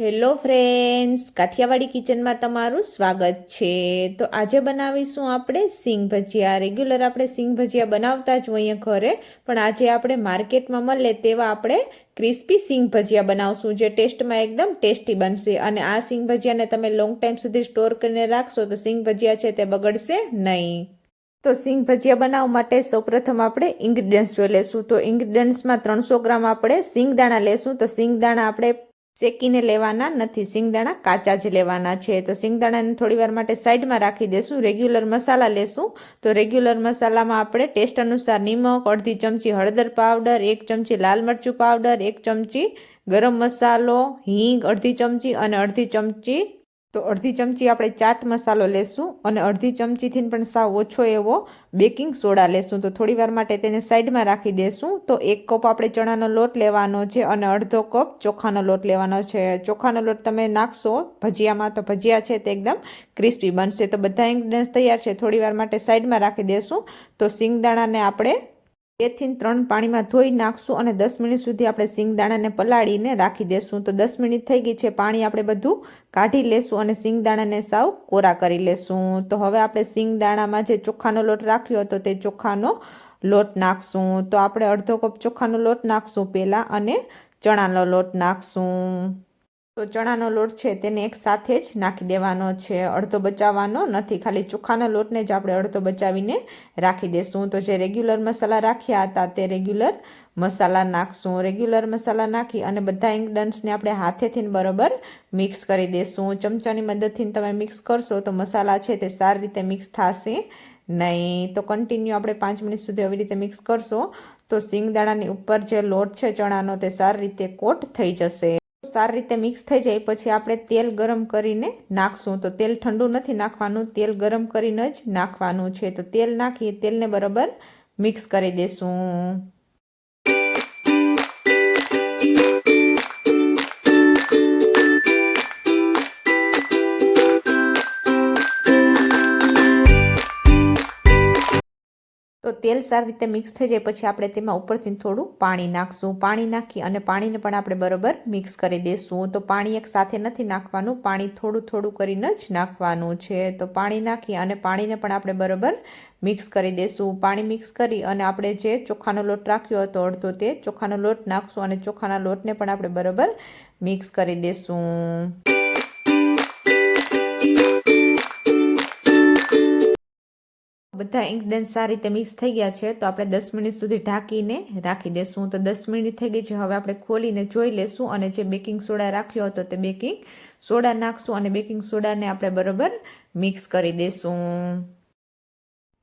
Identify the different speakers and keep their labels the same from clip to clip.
Speaker 1: Hello friends Kathiawadi કિચનમાં તમારું સ્વાગત છે. તો આજે બનાવીશું આપણે સિંગ ભજીયા. રેગ્યુલર આપણે સિંગ ભજીયા બનાવતા જ હોઈએ ઘરે, પણ આજે આપણે માર્કેટમાં મળે તેવા આપણે ક્રિસ્પી સિંગ ભજીયા બનાવશું, જે ટેસ્ટમાં એકદમ ટેસ્ટી બનશે. અને આ સિંગ ભજીયાને તમે લોંગ ટાઈમ સુધી સ્ટોર કરીને રાખશો, તો સિંગ ભજીયા છે તે બગડશે નહીં. તો સિંગ ભજીયા બનાવવા માટે સૌપ્રથમ આપણે ઇન્ગ્રીડિયન્ટ્સ જોઈ લેશું. તો ઇન્ગ્રીડિયન્ટ્સમાં ત્રણસો ગ્રામ આપણે સિંગદાણા લેશું. તો સિંગદાણા આપણે શેકીને લેવાના નથી, સિંગદાણા કાચા જ લેવાના છે. તો સિંગદાણાને થોડી વાર માટે સાઈડમાં રાખી દેશું, રેગ્યુલર મસાલા લેશું. તો રેગ્યુલર મસાલામાં આપણે ટેસ્ટ અનુસાર નિમક, અડધી ચમચી હળદર પાવડર, એક ચમચી લાલ મરચું પાવડર, એક ચમચી ગરમ મસાલો, હિંગ અડધી ચમચી અને અડધી ચમચી તો અડધી ચમચી આપણે ચાટ મસાલો લેશું અને અડધી ચમચીથી પણ સાવ ઓછો એવો બેકિંગ સોડા લેશું. તો થોડી વાર માટે તેને સાઈડમાં રાખી દેશું. તો એક કપ આપણે ચણાનો લોટ લેવાનો છે અને અડધો કપ ચોખાનો લોટ લેવાનો છે. ચોખાનો લોટ તમે નાખશો ભજીયામાં તો ભજીયા છે તે એકદમ ક્રિસ્પી બનશે. તો બધા ઇન્ગ્રીડિયન્ટ્સ તૈયાર છે. થોડી વાર માટે સાઈડમાં રાખી દેશું. તો સિંગદાણાને આપણે બેથી ત્રણ પાણીમાં ધોઈ નાખશું અને દસ મિનિટ સુધી આપણે સિંગદાણાને પલાળીને રાખી દેશું. તો દસ મિનિટ થઈ ગઈ છે, પાણી આપણે બધું કાઢી લેશું અને સિંગદાણાને સાવ કોરા કરી લેશું. તો હવે આપણે સિંગદાણામાં જે ચોખાનો લોટ રાખ્યો હતો તે ચોખાનો લોટ નાખશું. તો આપણે અડધો કપ ચોખાનો લોટ નાખશું પહેલાં અને ચણાનો લોટ નાખશું. તો ચણાનો લોટ છે તેને એક સાથે જ નાખી દેવાનો છે. અડધો બચાવવાનો નથી, ખાલી ચોખાના લોટને જ આપણે અડધો બચાવીને રાખી દેશું. તો જે રેગ્યુલર મસાલા રાખ્યા હતા તે રેગ્યુલર મસાલા નાખશું. રેગ્યુલર મસાલા નાખી અને બધા ઇન્ગ્રીડન્ટ્સને આપણે હાથેથી બરાબર મિક્સ કરી દેશું. ચમચાની મદદથી તમે મિક્સ કરશો તો મસાલા છે તે સારી રીતે મિક્સ થશે નહીં. તો કન્ટિન્યુ આપણે પાંચ મિનિટ સુધી આવી રીતે મિક્સ કરશો તો સિંગદાણાની ઉપર જે લોટ છે ચણાનો તે સારી રીતે કોટ થઈ જશે. સારી રીતે મિક્સ થઈ જાય, પછી આપણે તેલ ગરમ કરીને નાખશું. તો તેલ ઠંડુ નથી નાખવાનું, તેલ ગરમ કરીને જ નાખવાનું છે. તો તેલ નાખી તેલને બરાબર મિક્સ કરી દેશું. તો તેલ સારી રીતે મિક્સ થઈ જાય પછી આપણે તેમાં ઉપરથી થોડું પાણી નાખશું. પાણી નાખી અને પાણીને પણ આપણે બરોબર મિક્સ કરી દઈશું તો પાણી એક સાથે નથી નાખવાનું, પાણી થોડું થોડું કરીને જ નાખવાનું છે. તો પાણી નાખી અને પાણીને પણ આપણે બરોબર મિક્સ કરી દઈશું પાણી મિક્સ કરી અને આપણે જે ચોખાનો લોટ રાખ્યો હતો, અડધો તે ચોખાનો લોટ નાખશું અને ચોખાના લોટને પણ આપણે બરોબર મિક્સ કરી દઈશું બધા ઇન્ગ્રીડિયન્ટ સારી રીતે મિક્સ થઈ ગયા છે, તો આપણે દસ મિનિટ સુધી ઢાંકીને રાખી દેશું. તો દસ મિનિટ થઈ ગઈ છે, હવે આપણે ખોલીને જોઈ લેશું અને જે બેકિંગ સોડા રાખ્યો હતો તે બેકિંગ સોડા નાખશું અને બેકિંગ સોડાને આપણે બરોબર મિક્સ કરી દેશું.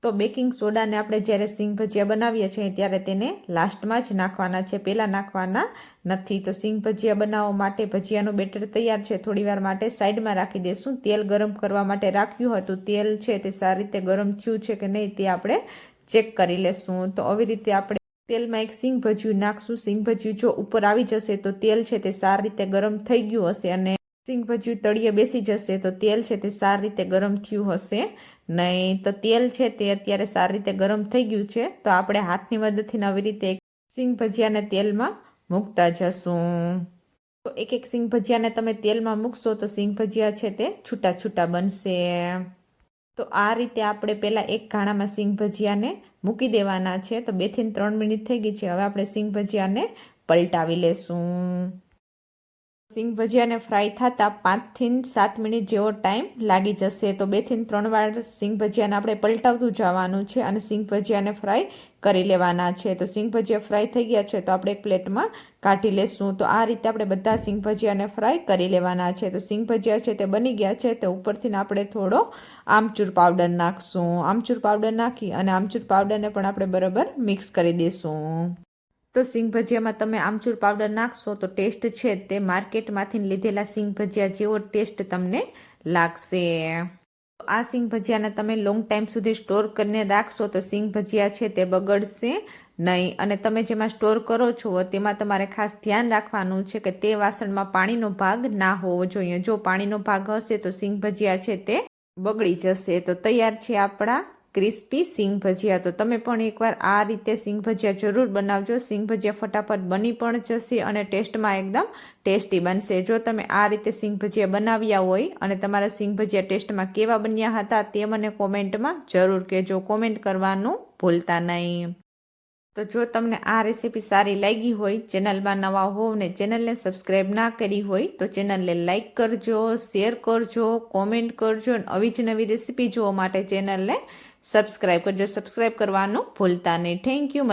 Speaker 1: તો બેકિંગ સોડાને આપણે જ્યારે સિંગ ભજીયા બનાવીએ છીએ ત્યારે તેને લાસ્ટમાં જ નાખવાના છે. પહેલાં નાખવાના નથી. તો સિંગ ભજીયા બનાવવા માટે ભજીયાનું બેટર તૈયાર છે. થોડીવાર માટે સાઈડમાં રાખી દઈશું તેલ ગરમ કરવા માટે રાખ્યું હતું. તેલ છે તે સારી રીતે ગરમ થયું છે કે નહીં તે આપણે ચેક કરી લેશું. તો આવી રીતે આપણે તેલમાં એક સિંગ ભજીયું નાખશું. સિંગ ભજીયું જો ઉપર આવી જશે તો તેલ છે તે સારી રીતે ગરમ થઈ ગયું હશે અને સિંગ ભજ્યું તળિયે બેસી જશે તો તેલ છે તે સારી રીતે ગરમ થયું હશે. નહીં તો તેલ છે તે અત્યારે સારી રીતે ગરમ થઈ ગયું છે. તો આપણે હાથની મદદથી આવી રીતે સિંગ ભજીયાને તેલમાં મૂકતા જશું. તો એક એક સિંગ ભજીયાને તમે તેલમાં મૂકશો તો સિંગ ભજીયા છે તે છૂટા છૂટા બનશે. તો આ રીતે આપણે પહેલાં એક ઘાણામાં સિંગ ભજીયાને મૂકી દેવાના છે. તો બેથી ત્રણ મિનિટ થઈ ગઈ છે. હવે આપણે સિંગ ભજીયાને પલટાવી લેશું. સિંગ ભજીયાને ફ્રાય થતાં પાંચથી સાત મિનિટ જેવો ટાઈમ લાગી જશે. તો બેથી ત્રણ વાર સિંગ ભજીયાને આપણે પલટાવતું જવાનું છે અને સિંગ ભજીયાને ફ્રાય કરી લેવાના છે. તો સિંગ ભજીયા ફ્રાય થઈ ગયા છે તો આપણે એક પ્લેટમાં કાઢી લેશું. તો આ રીતે આપણે બધા સિંગ ભજીયાને ફ્રાય કરી લેવાના છે. તો સિંગ ભજીયા છે તે બની ગયા છે તો ઉપરથી આપણે થોડો આમચૂર પાવડર નાખશું. આમચૂર પાવડર નાખી અને આમચૂર પાવડરને પણ આપણે બરાબર મિક્સ કરી દઈશું તો સિંગ ભજીયામાં તમે આમચૂર પાવડર નાખશો તો ટેસ્ટ છે તે માર્કેટમાંથી લીધેલા સિંગ ભજીયા જેવો ટેસ્ટ તમને લાગશે. આ સિંગ ભજીયાને તમે લોંગ ટાઈમ સુધી સ્ટોર કરીને રાખશો તો સિંગ ભજીયા છે તે બગડશે નહીં. અને તમે જેમાં સ્ટોર કરો છો તેમાં તમારે ખાસ ધ્યાન રાખવાનું છે કે તે વાસણમાં પાણીનો ભાગ ના હોવો જોઈએ. જો પાણીનો ભાગ હશે તો સિંગ ભજીયા છે તે બગડી જશે. તો તૈયાર છે આપણા ક્રિસ્પી સિંગ ભજીયા તો તમે પણ એકવાર આ રીતે સિંગ ભજીયા જરૂર બનાવજો. સિંગ ભજીયા ફટાફટ બની પણ જશે અને ટેસ્ટમાં એકદમ ટેસ્ટી બનશે. જો તમે આ રીતે સિંગ ભજીયા બનાવ્યા હોય અને તમારા સિંગ ભજીયા ટેસ્ટમાં કેવા બન્યા હતા તે મને કોમેન્ટમાં જરૂર કહેજો. કોમેન્ટ કરવાનું ભૂલતા નહીં. તો જો તમને આ રેસીપી સારી લાગી હોય, ચેનલમાં નવા હોવ ને ચેનલને સબસ્ક્રાઈબ ના કરી હોય, તો ચેનલને લાઇક કરજો, શેર કરજો, કોમેન્ટ કરજો અને આવી જ નવી રેસીપી જોવા માટે ચેનલને સબસ્ક્રાઈબ કરજો. સબસ્ક્રાઈબ કરવાનું ભૂલતા નહીં. Thank you